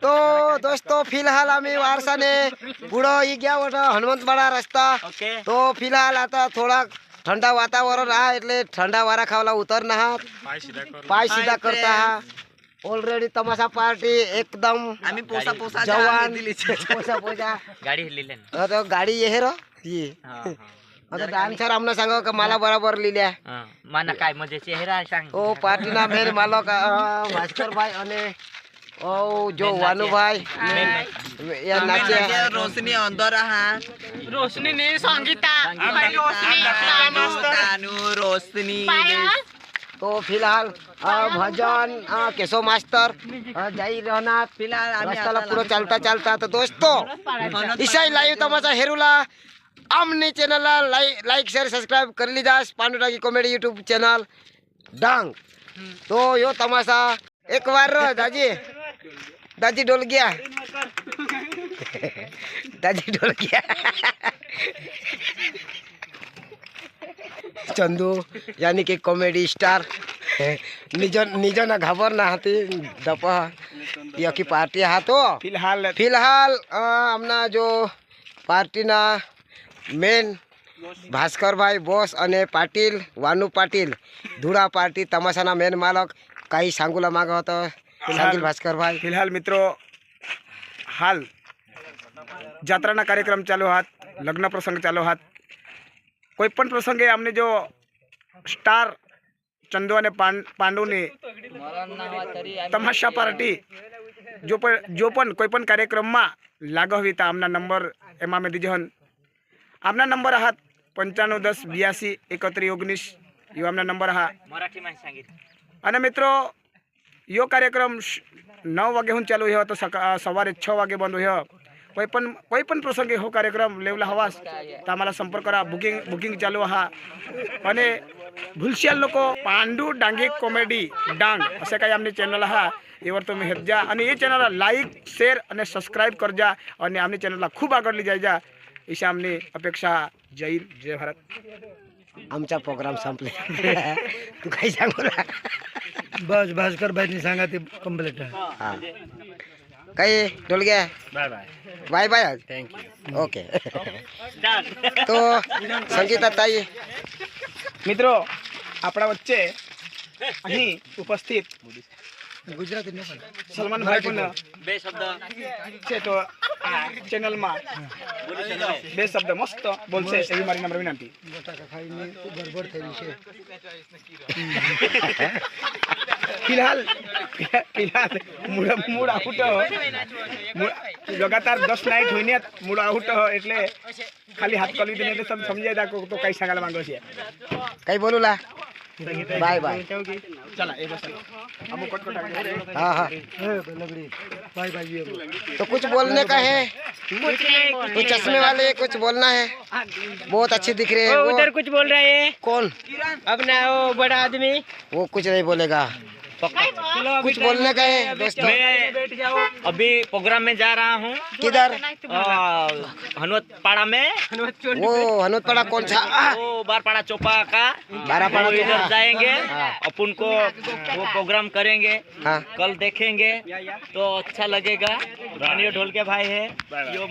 તો દોસ્તો ફિલહાલ અમે વારસા ને બુડો ઈ ગયા વડો હનુમંતવાડા રસ્તા તો ફિલહાલ આતા થોડાક ઠંડા વાતાવરણ હા એટલે ઠંડા વારા ખાવલા ઉતરના હા પાય સીધા કરતા હા ઓલરેડી તમાશા પાર્ટી એકદમ आम्ही पोसा पोसा जवान पोसा पोसा गाडी हल्ली हा, तो गाडी ये रो ये आता डान्सर आमना सांगा का मला बरोबर लिहिल्या माना काय म्हणजे चेहरा सांग ओ પાર્ટીના મેર માલક અ, ભાસ્કરભાઈ અને ઓ જો વાનુભાઈ રોશની અંધો રહા રોશની ને સંગીતા. રોશની. તો ફિલહાલ ભજન કેશો માસ્તર જઈ રહેના ફિલહાલ રસ્તા પૂરો ચાલતા ચાલતા. તો દોસ્તો ઈસાઈ લાઈવ તમારા હેરુલા આમની ચેનલ લાઈક શેર સબસ્ક્રાઈબ કરી લીધા પાંડુરાગી કોમેડી યુટ્યુબ ચેનલ ડાંગ. તો યો તમાશા એકવાર રહો દાજી દાદી ડોલ ગયા? દાદી ડોલ ગયા. ચંદુ યાની કે કોમેડી સ્ટાર. નિજ નિજના ખબર ના હતી દપ યકી પાર્ટી હતો ફિલહાલ. ફિલહાલ આમના જો પાર્ટીના મેન ભાસ્કરભાઈ બોસ અને પાટીલ વાનુ પાટીલ ધુરા પાર્ટી તમાશાના મેન માલક કાંઈ સાંગુલા માગો હતો. સંગીલ ભાસ્કરભાઈ ફિલહાલ મિત્રો હાલ જાત્રાના કાર્યક્રમ ચાલુ હાથ લગ્ન પ્રસંગ ચાલુ હાથ કોઈ પણ પ્રસંગે અમને જો સ્ટાર ચંદુ અને પાંડુની તમાશા પાર્ટી જો પણ જો પણ કોઈ પણ કાર્યક્રમમાં લાગવી તા આમના નંબર એમાં મેં દીજો આમના નંબર હાથ પંચાણું દસ બ્યાસી એકોતરી ઓગણીસ એવો આમના નંબર હા અને મિત્રો યો કાર્યક્રમ શ- નવ વાગે હું ચાલુ હોય તો સકા- સવારે છ વાગે બંધ હોય કોઈ પણ કોઈ પણ પ્રસંગે हो कार्यक्रम लेवला हवास तर आम्हाला संपर्क करा बुकिंग बुकिंग चालू आहा आणि भुलशियाल लोक पांडू डांगे कॉमेडी डांग असे काही आमने चॅनल आहा यावर तुम्ही हेत जा आणि हे चॅनलला लाईक शेअर आणि सबस्क्राईब कर जा आणि आमने चॅनलला खूप आगळली जाय जा अशी आमने अपेक्षा जय हिंद, जय भारत आमचा प्रोग्राम संपले तू काही सांगू ना बस भास्कर भाईनी सांगा ते कम्प्लीट आहे हा काही डोल गया bye bye bye bye thank you okay તો સંગીતા તાઈ મિત્રો આપણા વચ્ચે અહીં ઉપસ્થિત ગુજરાતી ને સલમાન ભાઈ પણ બે શબ્દ છે તો આ ચેનલમાં બે શબ્દ મસ્ત બોલશે એવી મારી નમ્ર વિનંતી. ફિલહાલ ફિલહાલ, મૂળ મૂળ આઉટ લગાતાર દસ નાઇટ હોઈને મૂળ આઉટ એટલે ખાલી હાથ કરી દીને એટલે તમે સમજાય રાખો તો કઈ સાંગાલ માંગો છે. કઈ બોલું લા बाय बाय। चला एक हाँ। हाँ बाय बाय तो कुछ बोलने का है? तो चश्मे वाले कुछ बोलना है? बहुत अच्छे दिख रहे हैं उधर कुछ बोल रहे हैं। कौन? अपना वो बड़ा आदमी। वो कुछ नहीं बोलेगा। कुछ बोलने का है दोस्तों। मैं अभी प्रोग्राम में जा रहा हूँ। किधर? हनुवत पाड़ा में। वो हनुतपड़ा कौन सा? वो बारपाड़ा चौपा का। बारापाड़ा वो इधर जाएँगे हाँ। अपन को वो प्रोग्राम करेंगे। हाँ। कल देखेंगे। तो अच्छा लगेगा। ढोल के भाई है। यो